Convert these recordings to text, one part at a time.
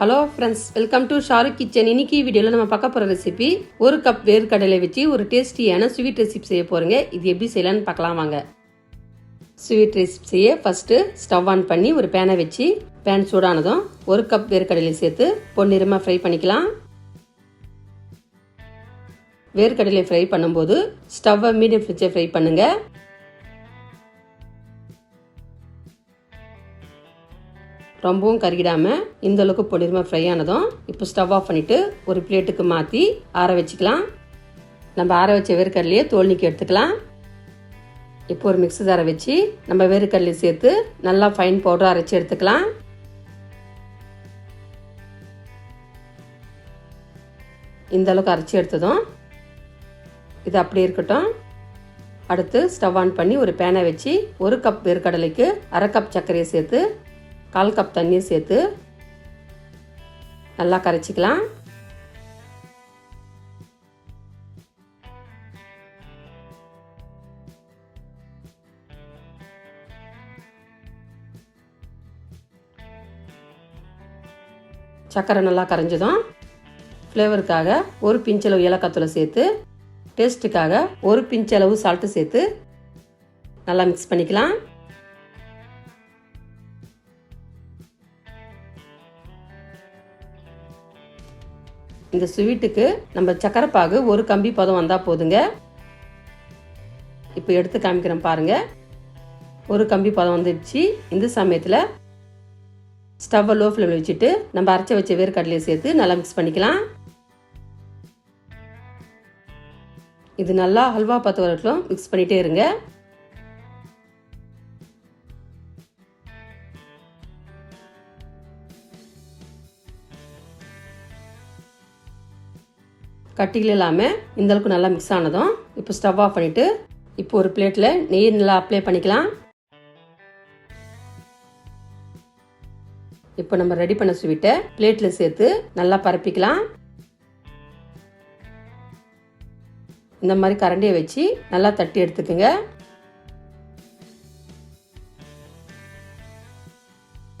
Hello friends welcome to Shahrukh kitchen இன்னைக்கு வீடியோவில் நம்ம பார்க்க போகிற ரெசிபி ஒரு கப் வேர்க்கடலை வச்சு ஒரு டேஸ்டியான ஸ்வீட் ரெசிபி செய்ய போகிறோங்க இது எப்படி செய்யலாம்னு பார்க்கலாம் வாங்க. ஸ்வீட் ரெசிபி செய்ய ஃபஸ்ட்டு ஸ்டவ் ஆன் பண்ணி ஒரு பேனை வச்சு பேன் சூடானதும் ஒரு கப் வேர்க்கடலை சேர்த்து பொன்னிறமாக ஃப்ரை பண்ணிக்கலாம். வேர்க்கடலை ஃப்ரை பண்ணும்போது ஸ்டவ்வை மீடியம் ஃப்ரிட்ஜை ஃப்ரை பண்ணுங்கள் ரொம்பவும் கருகிடாமல் இந்த அளவுக்கு ஃப்ரை ஆனதும் இப்போ ஸ்டவ் ஆஃப் பண்ணிவிட்டு ஒரு பிளேட்டுக்கு மாற்றி ஆற வச்சுக்கலாம். நம்ம ஆற வச்ச வேர்க்கடலையே தோல் நீக்கி எடுத்துக்கலாம். இப்போ ஒரு மிக்ஸி தர வச்சு நம்ம வேர்க்கடலை சேர்த்து நல்லா ஃபைன் பவுடர் அரைச்சி எடுத்துக்கலாம். இந்த அளவுக்கு அரைச்சி எடுத்ததும் இது அப்படி இருக்கட்டும். அடுத்து ஸ்டவ் ஆன் பண்ணி ஒரு பேனை வச்சு ஒரு கப் வேர்க்கடலைக்கு அரை கப் சர்க்கரையை சேர்த்து கால் கப் தண்ணியை சேர்த்து நல்லா கரைச்சிக்கலாம். சர்க்கரை நல்லா கரைஞ்சதும் ஃப்ளேவருக்காக ஒரு பிஞ்சளவு ஏலக்காத்தூளை சேர்த்து டேஸ்ட்டுக்காக ஒரு பிஞ்சளவு சால்ட்டு சேர்த்து நல்லா மிக்ஸ் பண்ணிக்கலாம். இந்த ஸ்வீட்டுக்கு நம்ம சக்கரைப்பாகு ஒரு கம்பி பதம் வந்தால் போதுங்க. இப்போ எடுத்து காமிக்கிறேன் பாருங்க. ஒரு கம்பி பதம் வந்துடுச்சு. இந்த சமயத்தில் ஸ்டவ்வை லோ ஃப்ளேமில் வச்சுட்டு நம்ம அரைச்சி வச்ச வேர்க்கடலையை சேர்த்து நல்லா மிக்ஸ் பண்ணிக்கலாம். இது நல்லா ஹல்வா பத்து வரட்டும். மிக்ஸ் பண்ணிகிட்டே இருங்க. கட்டிகள் இல்லாமல் இந்த அளவுக்கு நல்லா மிக்ஸ் ஆனதும் இப்போ ஸ்டவ் ஆஃப் பண்ணிவிட்டு இப்போ ஒரு பிளேட்டில் நெய் நல்லா அப்ளை பண்ணிக்கலாம். இப்போ நம்ம ரெடி பண்ண ஸ்வீட்டை பிளேட்டில் சேர்த்து நல்லா பரப்பிக்கலாம். இந்த மாதிரி கரண்டியை வச்சு நல்லா தட்டி எடுத்துக்கோங்க.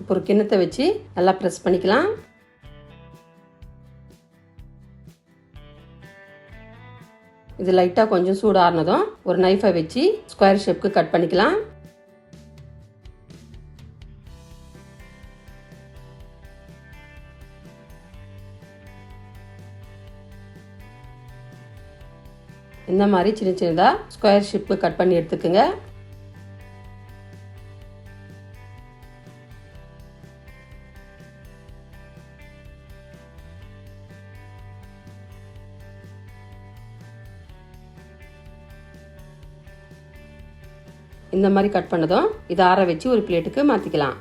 இப்போ ஒரு கிண்ணத்தை வச்சு நல்லா ப்ரெஸ் பண்ணிக்கலாம். இது லைட்டாக கொஞ்சம் சூடானதும் ஒரு நைஃபை வச்சு ஸ்கொயர் ஷேப்க்கு கட் பண்ணிக்கலாம். இந்த மாதிரி சின்ன சின்னதாக ஸ்கொயர் ஷேப்க்கு கட் பண்ணி எடுத்துக்கோங்க. இந்த மாதிரி கட் பண்ணதும் இதை ஆற வச்சு ஒரு பிளேட்டுக்கு மாற்றிக்கலாம்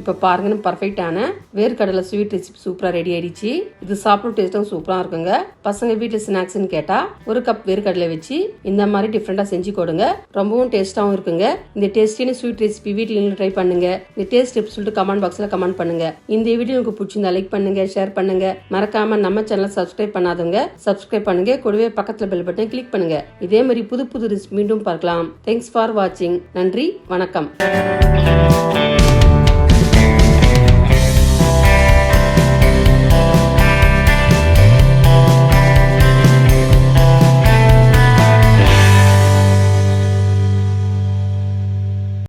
இப்போ பாருங்கன்னு பர்ஃபெக்டான வேர்க்கடலை ஸ்வீட் ரெசிபி சூப்பராக ரெடி ஆயிடுச்சு. இது சாப்பிடும் டேஸ்ட்டும் சூப்பராக இருக்குங்க. பசங்க வீட்டில் ஸ்நாக்ஸ்னு கேட்டால் ஒரு கப் வேர்க்கடலை வச்சு இந்த மாதிரி டிஃப்ரெண்ட்டாக செஞ்சு கொடுங்க. ரொம்பவும் டேஸ்ட்டாகவும் இருக்குங்க. இந்த டேஸ்டியான ஸ்வீட் ரெசிபி வீட்டில் ட்ரை பண்ணுங்க. இந்த டேஸ்ட் எப்படி சொல்லிட்டு கமெண்ட் பாக்ஸில் கமெண்ட் பண்ணுங்க. இந்த வீடியோ உங்களுக்கு பிடிச்சிருந்தா லைக் பண்ணுங்க ஷேர் பண்ணுங்க. மறக்காம நம்ம சேனலை சப்ஸ்கிரைப் பண்ணாதவங்க சப்ஸ்கிரைப் பண்ணுங்க. கூடவே பக்கத்தில் பெல் பட்டன் கிளிக் பண்ணுங்க. இதே மாதிரி புது புது ரெசிபி மீண்டும் பார்க்கலாம். தேங்க்ஸ் ஃபார் வாட்சிங் நன்றி வணக்கம்.